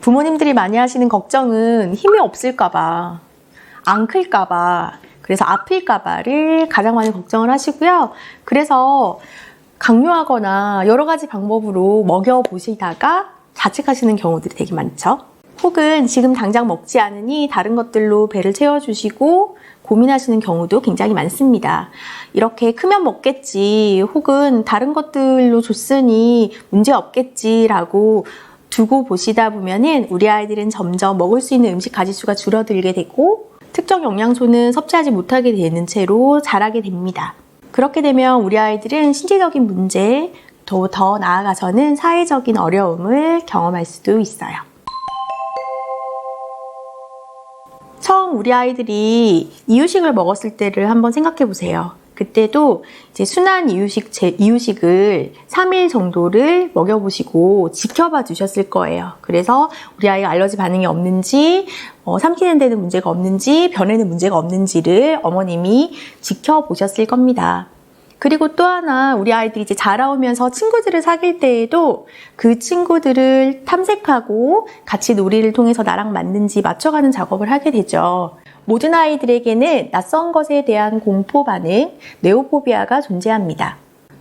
부모님들이 많이 하시는 걱정은 힘이 없을까봐, 안 클까봐, 그래서 아플까봐를 가장 많이 걱정을 하시고요. 그래서 강요하거나 여러 가지 방법으로 먹여보시다가 자책하시는 경우들이 되게 많죠. 혹은 지금 당장 먹지 않으니 다른 것들로 배를 채워주시고 고민하시는 경우도 굉장히 많습니다. 이렇게 크면 먹겠지, 혹은 다른 것들로 줬으니 문제 없겠지라고 두고 보시다 보면은 우리 아이들은 점점 먹을 수 있는 음식 가지수가 줄어들게 되고 특정 영양소는 섭취하지 못하게 되는 채로 자라게 됩니다. 그렇게 되면 우리 아이들은 신체적인 문제, 더, 더 나아가서는 사회적인 어려움을 경험할 수도 있어요. 처음 우리 아이들이 이유식을 먹었을 때를 한번 생각해 보세요. 그때도 이제 순한 이유식, 제, 이유식을 3일 정도를 먹여보시고 지켜봐 주셨을 거예요. 그래서 우리 아이가 알러지 반응이 없는지, 어, 삼키는 데는 문제가 없는지, 변에는 문제가 없는지를 어머님이 지켜보셨을 겁니다. 그리고 또 하나 우리 아이들이 이제 자라오면서 친구들을 사귈 때에도 그 친구들을 탐색하고 같이 놀이를 통해서 나랑 맞는지 맞춰가는 작업을 하게 되죠. 모든 아이들에게는 낯선 것에 대한 공포 반응, 네오포비아가 존재합니다.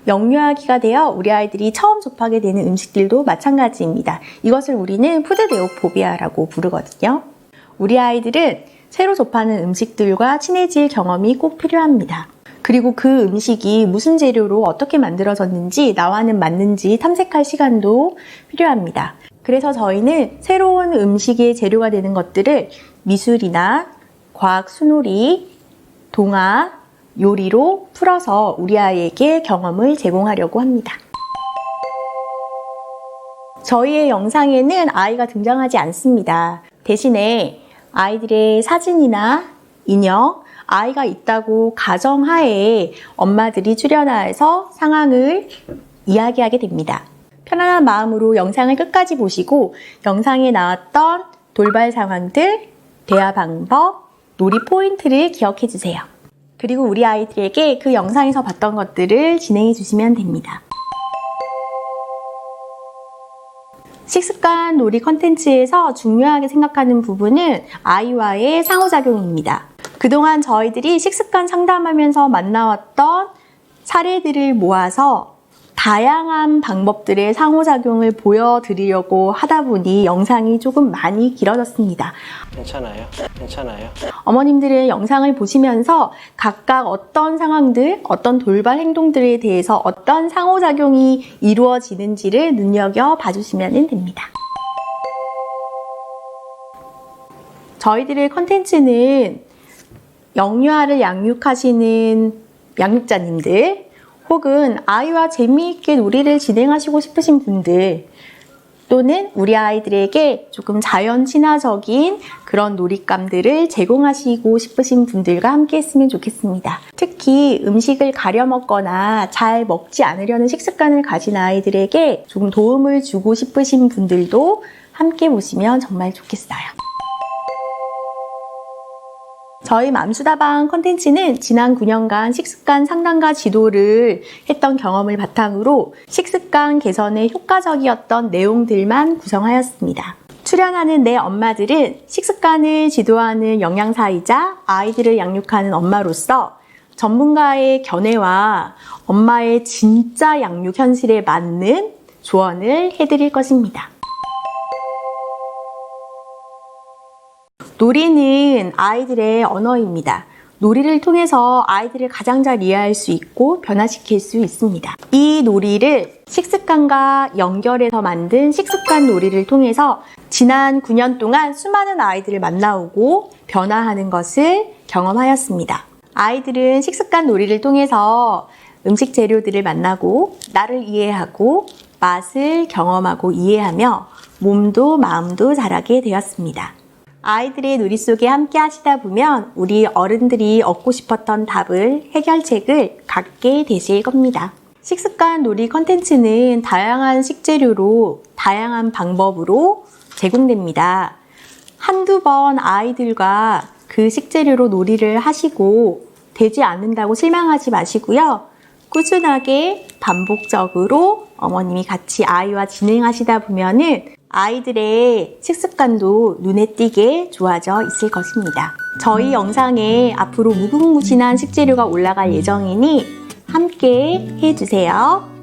영유아기가 되어 우리 아이들이 처음 접하게 되는 음식들도 마찬가지입니다. 이것을 우리는 푸드 네오포비아라고 부르거든요. 우리 아이들은 새로 접하는 음식들과 친해질 경험이 꼭 필요합니다. 그리고 그 음식이 무슨 재료로 어떻게 만들어졌는지 나와는 맞는지 탐색할 시간도 필요합니다. 그래서 저희는 새로운 음식의 재료가 되는 것들을 미술이나 과학 수놀이, 동화, 요리로 풀어서 우리 아이에게 경험을 제공하려고 합니다. 저희의 영상에는 아이가 등장하지 않습니다. 대신에 아이들의 사진이나 인형, 아이가 있다고 가정하에 엄마들이 출연하여서 상황을 이야기하게 됩니다. 편안한 마음으로 영상을 끝까지 보시고 영상에 나왔던 돌발 상황들, 대화 방법, 놀이 포인트를 기억해 주세요. 그리고 우리 아이들에게 그 영상에서 봤던 것들을 진행해 주시면 됩니다. 식습관 놀이 컨텐츠에서 중요하게 생각하는 부분은 아이와의 상호작용입니다. 그동안 저희들이 식습관 상담하면서 만나왔던 사례들을 모아서 다양한 방법들의 상호작용을 보여드리려고 하다 보니 영상이 조금 많이 길어졌습니다. 괜찮아요. 괜찮아요. 어머님들의 영상을 보시면서 각각 어떤 상황들, 어떤 돌발 행동들에 대해서 어떤 상호작용이 이루어지는지를 눈여겨 봐주시면 됩니다. 저희들의 컨텐츠는 영유아를 양육하시는 양육자님들 혹은 아이와 재미있게 놀이를 진행하시고 싶으신 분들 또는 우리 아이들에게 조금 자연 친화적인 그런 놀잇감들을 제공하시고 싶으신 분들과 함께 했으면 좋겠습니다. 특히 음식을 가려 먹거나 잘 먹지 않으려는 식습관을 가진 아이들에게 조금 도움을 주고 싶으신 분들도 함께 보시면 정말 좋겠어요. 저희 맘수다방 컨텐츠는 지난 9년간 식습관 상담과 지도를 했던 경험을 바탕으로 식습관 개선에 효과적이었던 내용들만 구성하였습니다. 출연하는 내 엄마들은 식습관을 지도하는 영양사이자 아이들을 양육하는 엄마로서 전문가의 견해와 엄마의 진짜 양육 현실에 맞는 조언을 해드릴 것입니다. 놀이는 아이들의 언어입니다. 놀이를 통해서 아이들을 가장 잘 이해할 수 있고 변화시킬 수 있습니다. 이 놀이를 식습관과 연결해서 만든 식습관 놀이를 통해서 지난 9년 동안 수많은 아이들을 만나오고 변화하는 것을 경험하였습니다. 아이들은 식습관 놀이를 통해서 음식 재료들을 만나고 나를 이해하고 맛을 경험하고 이해하며 몸도 마음도 자라게 되었습니다. 아이들의 놀이 속에 함께 하시다 보면 우리 어른들이 얻고 싶었던 답을, 해결책을 갖게 되실 겁니다. 식습관 놀이 컨텐츠는 다양한 식재료로, 다양한 방법으로 제공됩니다. 한두 번 아이들과 그 식재료로 놀이를 하시고 되지 않는다고 실망하지 마시고요. 꾸준하게 반복적으로 어머님이 같이 아이와 진행하시다 보면은 아이들의 식습관도 눈에 띄게 좋아져 있을 것입니다. 저희 영상에 앞으로 무궁무진한 식재료가 올라갈 예정이니 함께 해주세요.